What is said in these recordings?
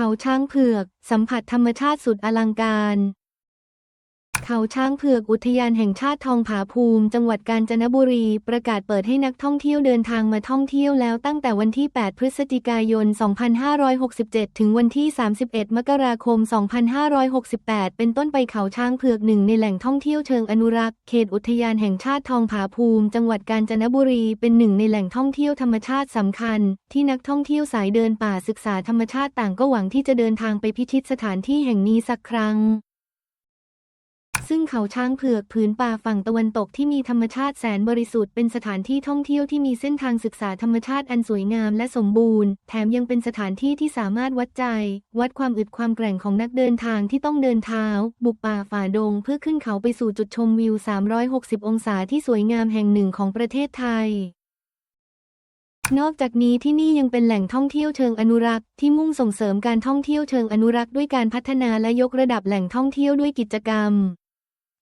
เขาช้างเผือก สัมผัสธรรมชาติสุดอลังการ เขาช้างเผือกอุทยานแห่งชาติทองผาภูมิ จังหวัดกาญจนบุรี ประกาศเปิดให้นักท่องเที่ยวเดินทางมาท่องเที่ยวแล้วตั้งแต่วันที่ 8 พฤศจิกายน 2567 ถึงวันที่ 31 มกราคม 2568 เป็นต้นไปเขาช้างเผือกหนึ่งในแหล่งท่องเที่ยวเชิงอนุรักษ์ เขตอุทยานแห่งชาติทองผาภูมิ จังหวัดกาญจนบุรี เป็นหนึ่งในแหล่งท่องเที่ยวธรรมชาติสำคัญ ที่นักท่องเที่ยวสายเดินป่าศึกษาธรรมชาติต่างก็หวังที่จะเดินทางไปพิชิตสถานที่แห่งนี้สักครั้ง ซึ่งเขาช้างเผือกผืนป่าฝั่งตะวันตกที่มีธรรมชาติแสนบริสุทธิ์เป็นสถานที่ท่องเที่ยวที่มีเส้นทางศึกษาธรรมชาติอันสวยงามและสมบูรณ์ แถมยังเป็นสถานที่ที่สามารถวัดใจ วัดความอึดความแกร่งของนักเดินทางที่ต้องเดินเท้า บุกป่าฝ่าดง เพื่อขึ้นเขาไปสู่จุดชมวิว 360 องศาที่สวยงามแห่งหนึ่งของประเทศไทยนอกจากนี้ที่นี่ยังเป็นแหล่งท่องเที่ยวเชิงอนุรักษ์ที่มุ่งส่งเสริมการท่องเที่ยวเชิงอนุรักษ์ด้วยการพัฒนาและยกระดับแหล่งท่องเที่ยวด้วยกิจกรรม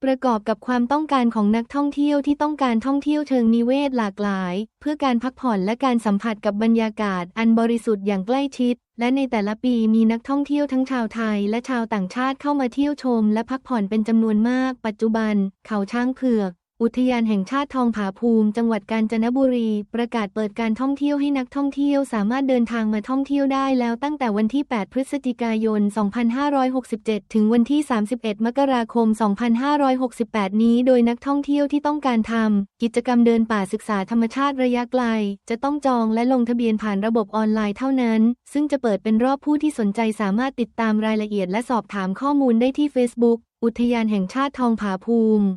ประกอบกับความต้องการของนักท่องเที่ยวที่ต้องการท่องเที่ยวเชิงนิเวศหลากหลาย เพื่อการพักผ่อนและการสัมผัสกับบรรยากาศอันบริสุทธิ์อย่างใกล้ชิด และในแต่ละปีมีนักท่องเที่ยวทั้งชาวไทยและชาวต่างชาติเข้ามาเที่ยวชม และพักผ่อนเป็นจำนวนมาก ปัจจุบัน เขาช้างเผือก อุทยานแห่งชาติทองผาภูมิ จังหวัดกาญจนบุรี ประกาศเปิดการท่องเที่ยวให้นักท่องเที่ยวสามารถเดินทางมาท่องเที่ยวได้แล้วตั้งแต่วันที่ 8 พฤศจิกายน 2567 ถึงวันที่ 31 มกราคม 2568 นี้ โดยนักท่องเที่ยวที่ต้องการทำกิจกรรมเดินป่าศึกษาธรรมชาติระยะไกล จะต้องจองและลงทะเบียนผ่านระบบออนไลน์เท่านั้น ซึ่งจะเปิดเป็นรอบผู้ที่สนใจสามารถติดตามรายละเอียดและสอบถามข้อมูลได้ที่ Facebook อุทยานแห่งชาติทองผาภูมิ